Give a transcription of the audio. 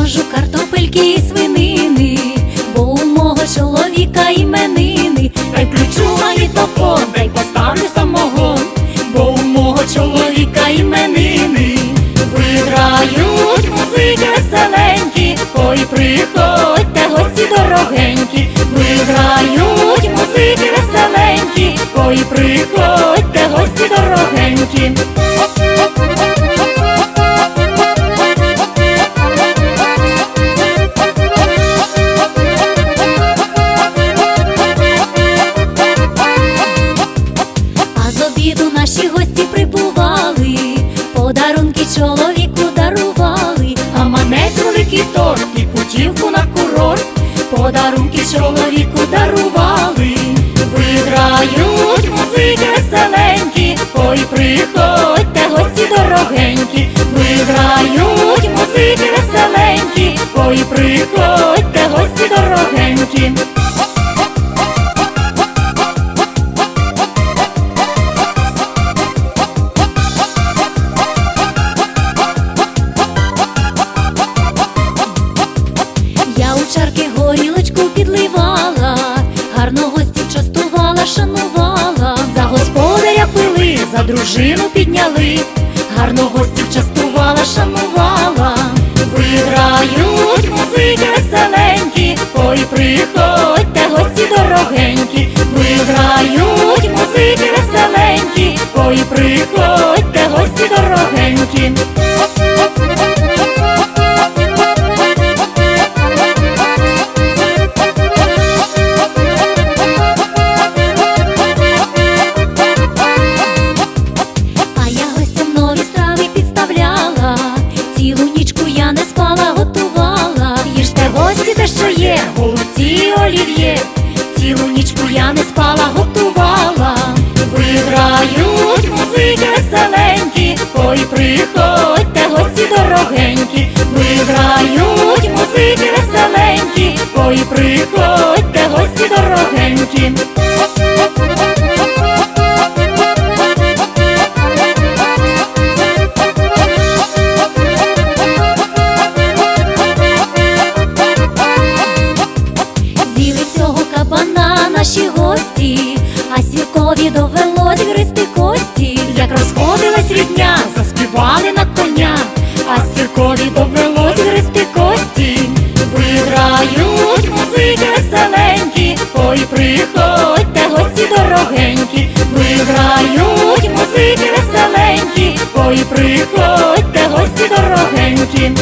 Можу картопельки і свинини, бо у мого чоловіка іменини, Дай ключу магнітофон, дай поставлю самогон, бо у мого чоловіка іменини, виграють музики веселенькі, ой приходьте, гості дорогенькі, виграють музики веселенькі, ой приходьте, гості дорогенькі. Наші гості прибували, подарунки чоловіку дарували, а манець великий торт і путівку на курорт, подарунки чоловіку дарували, виграють музики веселенькі, ой, приходьте, гості дорогенькі, виграють музики веселенькі, ой, приходьте, гості дорогенькі. Дружину підняли, гарно гостів частувала, шанувала, виграють музики веселенькі, ой, приходьте, гості дорогенькі, виграють музики веселенькі, ой, приходьте, гості дорогенькі. Голубці цілу нічку я не спала, готувала. Виграють музики веселенькі, ой, приходьте, гості дорогенькі, виграють музики веселенькі, ой, приходьте, гості дорогенькі. Сіркові довелось гристи кості. Як розходилась рідня, заспівали на коня, а сіркові довелось гристи кості. Виграють музики веселенькі, ой, приходьте, гості дорогенькі, виграють музики веселенькі, ой, приходьте, гості дорогенькі.